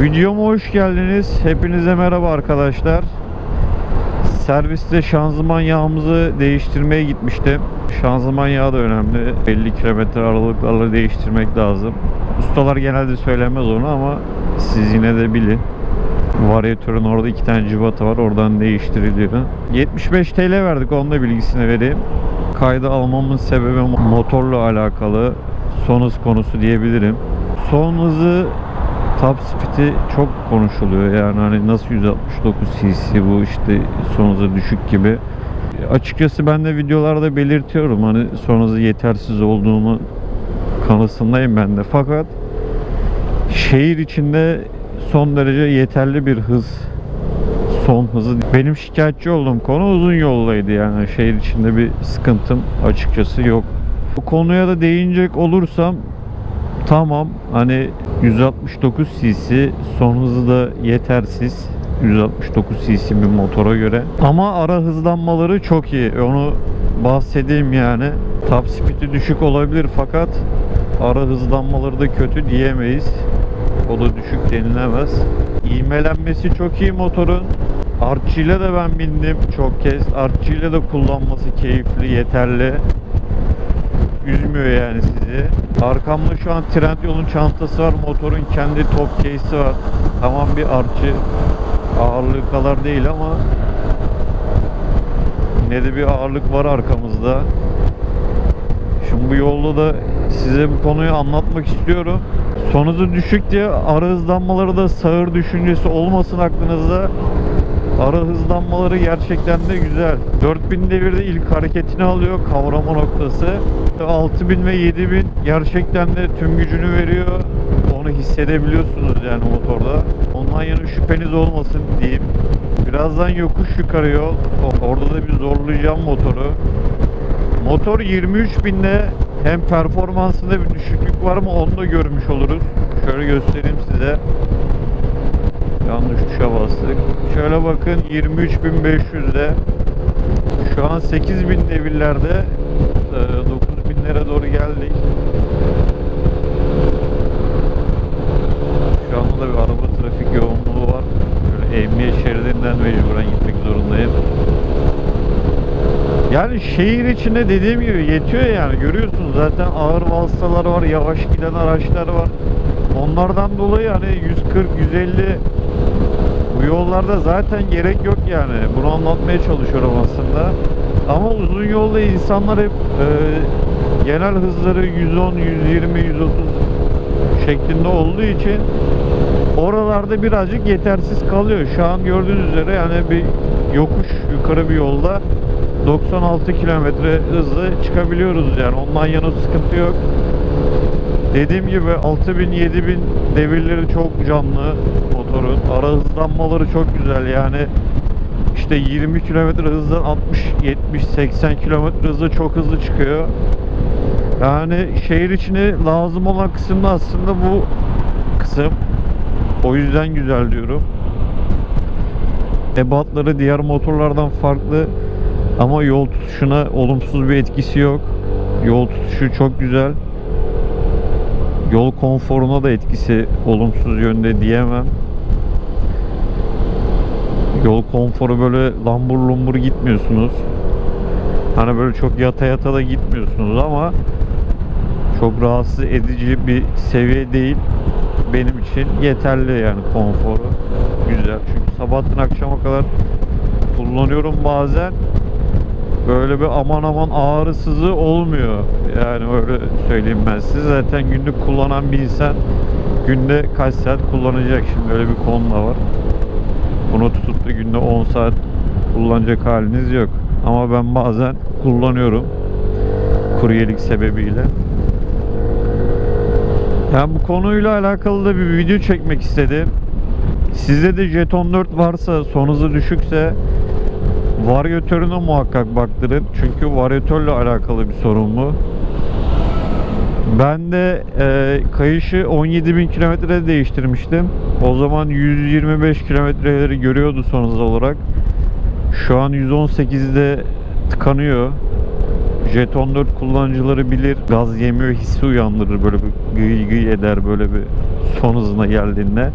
Videoma hoş geldiniz. Hepinize merhaba arkadaşlar. Serviste şanzıman yağımızı değiştirmeye gitmiştim. Şanzıman yağı da önemli. 50 kilometre aralıklarla değiştirmek lazım. Ustalar genelde söylemez onu ama siz yine de bilin. Varyatörün orada iki tane cıvata var. Oradan değiştiriliyor. 75 TL verdik. Onun da bilgisini vereyim. Kayda almamın sebebi motorla alakalı. Son hız konusu diyebilirim. Son hızı Top speed'i çok konuşuluyor yani hani nasıl 169 cc bu işte son düşük gibi. Açıkçası ben de videolarda belirtiyorum hani son yetersiz olduğunu kanısındayım ben de. Fakat şehir içinde son derece yeterli bir hız son hızı. Benim şikayetçi olduğum konu uzun yoldaydı yani şehir içinde bir sıkıntım açıkçası yok. Bu konuya da değinecek olursam tamam hani 169 cc son hızı da yetersiz. 169 cc bir motora göre. Ama ara hızlanmaları çok iyi. Onu bahsedeyim yani. Top speed'i düşük olabilir fakat ara hızlanmaları da kötü diyemeyiz. O da düşük denilemez. İğmelenmesi çok iyi motorun. Artçıyla da ben bindim çok kez. Artçıyla da kullanması keyifli yeterli üzmüyor yani sizi. Arkamda şu an Trendyol'un çantası var. Motorun kendi top case'i var. Tamam bir artçı ağırlığı kadar değil ama ne de bir ağırlık var arkamızda. Şimdi bu yolda da size bu konuyu anlatmak istiyorum. Son hızı düşük diye ara hızlanmaları da sağır düşüncesi olmasın aklınızda. Ara hızlanmaları gerçekten de güzel. 4000 devirde ilk hareketini alıyor kavrama noktası. 6000 ve 7000 gerçekten de tüm gücünü veriyor. Onu hissedebiliyorsunuz yani motorda. Ondan yana şüpheniz olmasın diyeyim. Birazdan yokuş yukarı yol. Orada da bir zorlayacağım motoru. Motor 23 binde hem performansında bir düşüklük var mı onu da görmüş oluruz. Şöyle göstereyim size. Yanlış tuşa bastık. Şöyle bakın 23.500'de. Şu an 8000 devirlerde. e, 9000'lere doğru geldik. Şu anda da bir araba trafik yoğunluğu var. Böyle emniyet şeridinden mecburen gitmek zorundayım. Yani şehir içinde dediğim gibi yetiyor yani görüyorsunuz zaten ağır vasıtalar var, yavaş giden araçlar var. Onlardan dolayı hani 140, 150 bu yollarda zaten gerek yok yani. Bunu anlatmaya çalışıyorum aslında. Ama uzun yolda insanlar hep e, genel hızları 110, 120, 130 şeklinde olduğu için oralarda birazcık yetersiz kalıyor. Şu an gördüğünüz üzere yani bir yokuş yukarı bir yolda 96 kilometre hızla çıkabiliyoruz yani ondan yana sıkıntı yok. Dediğim gibi 6000 7000 devirleri çok canlı motorun. Ara hızlanmaları çok güzel yani işte 20 kilometre hızdan 60 70 80 kilometre hızla çok hızlı çıkıyor. Yani şehir içine lazım olan kısım da aslında bu kısım. O yüzden güzel diyorum. Ebatları diğer motorlardan farklı ama yol tutuşuna olumsuz bir etkisi yok. Yol tutuşu çok güzel. Yol konforuna da etkisi olumsuz yönde diyemem. Yol konforu böyle lambur lumbur gitmiyorsunuz. Hani böyle çok yata yata da gitmiyorsunuz ama çok rahatsız edici bir seviye değil. Benim için yeterli yani konforu. Güzel. Çünkü sabahtan akşama kadar kullanıyorum bazen. Böyle bir aman aman ağrısızı olmuyor. Yani öyle söyleyeyim ben size. Zaten günlük kullanan bir insan günde kaç saat kullanacak şimdi öyle bir konu da var. Bunu tutup da günde 10 saat kullanacak haliniz yok. Ama ben bazen kullanıyorum. Kuryelik sebebiyle. Yani bu konuyla alakalı da bir video çekmek istedim. Sizde de Jeton 4 varsa son hızı düşükse varyatörüne muhakkak baktırın. Çünkü varyatörle alakalı bir sorun bu. Ben de e, kayışı 17.000 kilometrede değiştirmiştim. O zaman 125 kilometreleri görüyordu son hız olarak. Şu an 118'de tıkanıyor. Jeton 4 kullanıcıları bilir. Gaz yemiyor hissi uyandırır böyle bir gıy gıy eder böyle bir son hızına geldiğinde.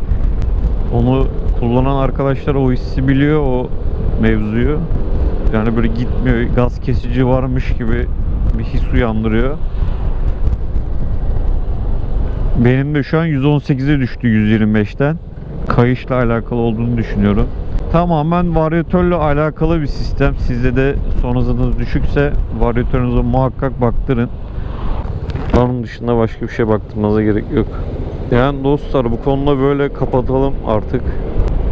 Onu kullanan arkadaşlar o hissi biliyor o mevzuyu. Yani böyle gitmiyor, gaz kesici varmış gibi bir his uyandırıyor. Benim de şu an 118'e düştü 125'ten. Kayışla alakalı olduğunu düşünüyorum. Tamamen varyatörle alakalı bir sistem. Sizde de son hızınız düşükse varyatörünüze muhakkak baktırın. Onun dışında başka bir şey baktırmanıza gerek yok. Yani dostlar bu konuda böyle kapatalım artık.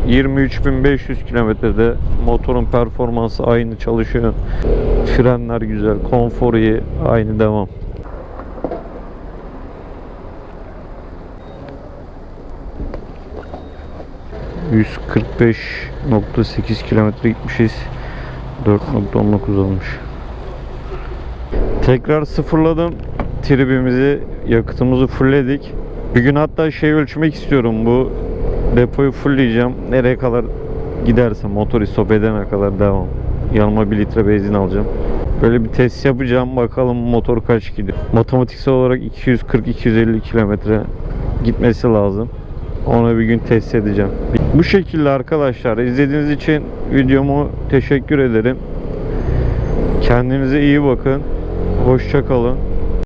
23.500 kilometrede motorun performansı aynı çalışıyor. Frenler güzel, konfor iyi, aynı devam. ...145.8 kilometre gitmişiz. 4.19 olmuş. Tekrar sıfırladım tribimizi, yakıtımızı fullledik. Bir gün hatta şey ölçmek istiyorum bu depoyu fullleyeceğim. Nereye kadar giderse motor stop edene kadar devam. Yanıma 1 litre benzin alacağım. Böyle bir test yapacağım bakalım motor kaç gidiyor. Matematiksel olarak 240-250 kilometre gitmesi lazım. Ona bir gün test edeceğim. Bu şekilde arkadaşlar izlediğiniz için videomu teşekkür ederim. Kendinize iyi bakın. Hoşça kalın.